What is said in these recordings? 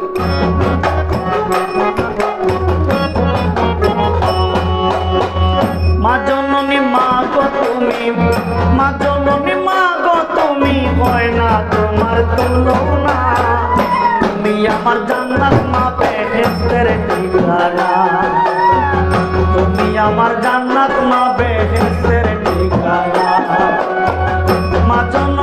মা জননী, মা গো তুমি, মা জননী, মা গো তুমি হয় না তোমার তুলনা। তুমি আমার জান্নাত, মা বেহেস্তের ঠিকানা। তুমি আমার জান্নাত, মা বেহেস্তের ঠিকানা। মা জননী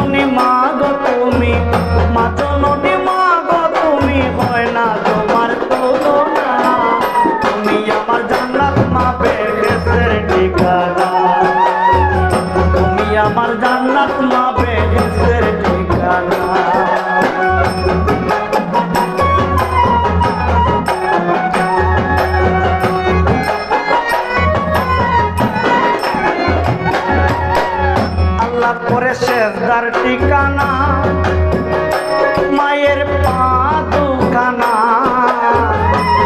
করে শেষদার ঠিকানা, মায়ের পা দুখানা।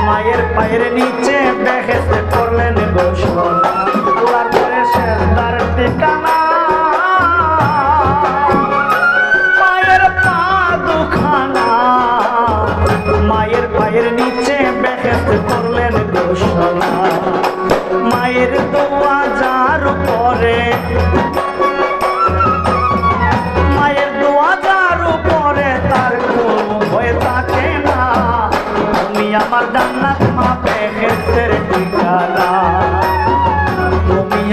মায়ের পায়ের নিচে বেহেসে করলেন ঘোষণা আল্লাহ করে শেষদার ঠিকানা, মায়ের পা দুখানা। মায়ের পায়ের নিচে বেহেসে করলেন ঘোষণা মায়ের দোয়া যার পরে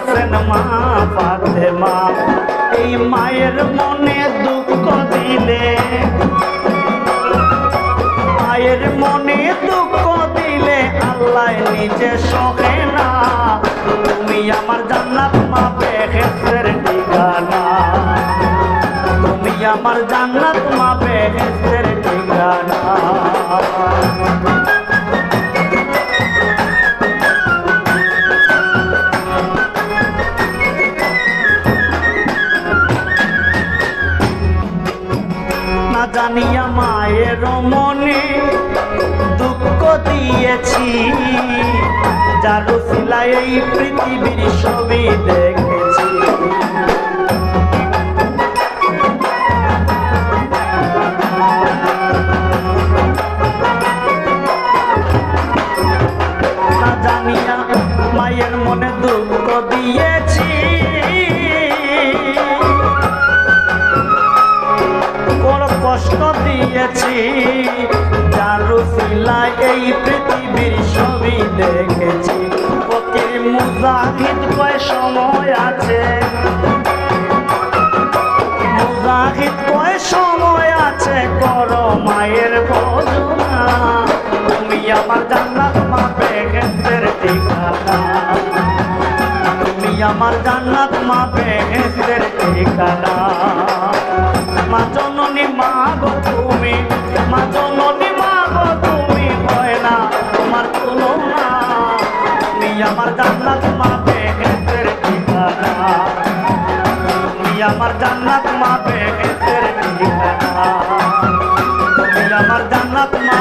কাছেন মা পাতে মা। এই মায়ের মনে দুঃখ দিলে, মায়ের মনে দুঃখ দিলে আল্লাহ নিজে সহে না। তুমি আমার জান্নাত মা বেহেস্তের ঠিকানা। তুমি আমার জান্নাত মা বেহেস্তের ঠিকানা। না জানিয়া মায়ের মনে দুঃখ দিয়েছি। যার সিলাই এই পৃথিবীর ছবি দেখেছি। দিয়েছি। যার সিলাই এই পৃথিবীর ছবি দেখেছি। ফকির মুজাহিদ কয় সময় আছে। মুজাহিদ কয় সময় আছে, কর মায়ের তুমি আমার জান্নাত মা বেহেস্তের ঠিকানা। তুমি আমার জান্নাত মা বেহেস্তের ঠিকানা। আমার জান্নাত মা বেহেস্তের ঠিকানা তুমি আমার জান্নাত মা বেহেস্তের ঠিকানা তুমি আমার জান্নাত মা